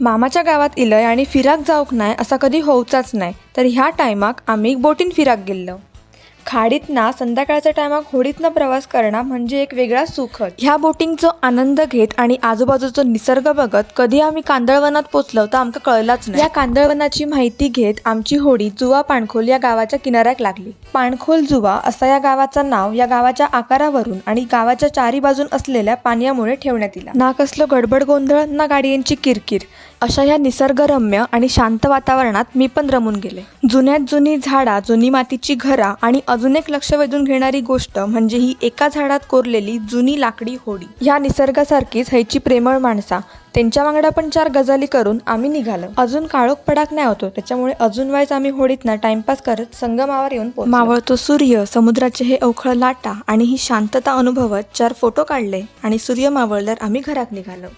मामाच्या गावात इलय आणि फिराक जाऊक नाय असा कधी होऊचाच नाही तर ह्या टायमाक आम्ही बोटीन फिराक गेल्लो. खाडीत ना संध्याकाळच्या टायमाक होडीतनं प्रवास करणं म्हणजे एक वेगळा सुखद. ह्या बोटिंगचो आनंद घेत आणि आजूबाजूचो निसर्ग बघत कधी आम्ही कांदळवनात पोचलो तर आमका कळलाच नाही या कांदळवनाची माहिती घेत आमची होडी जुवा पाणखोल या गावाच्या किनाऱ्याक लागली. पाणखोल जुवा असा या गावाचं नाव या गावाच्या आकारावरून आणि गावाच्या चारी बाजून असलेल्या पाण्यामुळे ठेवण्यात येईल ना कसलं गडबड गोंधळ ना गाडीयांची किरकिर. अशा ह्या निसर्गरम्य आणि शांत वातावरणात मी पण रमून गेले. जुन्यात जुनी झाडा जुनी मातीची घरा आणि अजून एक लक्ष वेधून घेणारी गोष्ट म्हणजे ही एका झाडात कोरलेली जुनी लाकडी होडी. ह्या निसर्गासारखीच ह्याची प्रेमळ माणसा. त्यांच्या वांगडा पण चार गजाली करून आम्ही निघालो. अजून काळोख पडाक नाही होतो. त्याच्यामुळे अजून वाईज आम्ही होडीत ना टाइमपास करत संगमावर येऊन मावळतो सूर्य समुद्राचे हे अवखळ लाटा आणि ही शांतता अनुभवत चार फोटो काढले आणि सूर्य मावळल्यावर आम्ही घरात निघालो.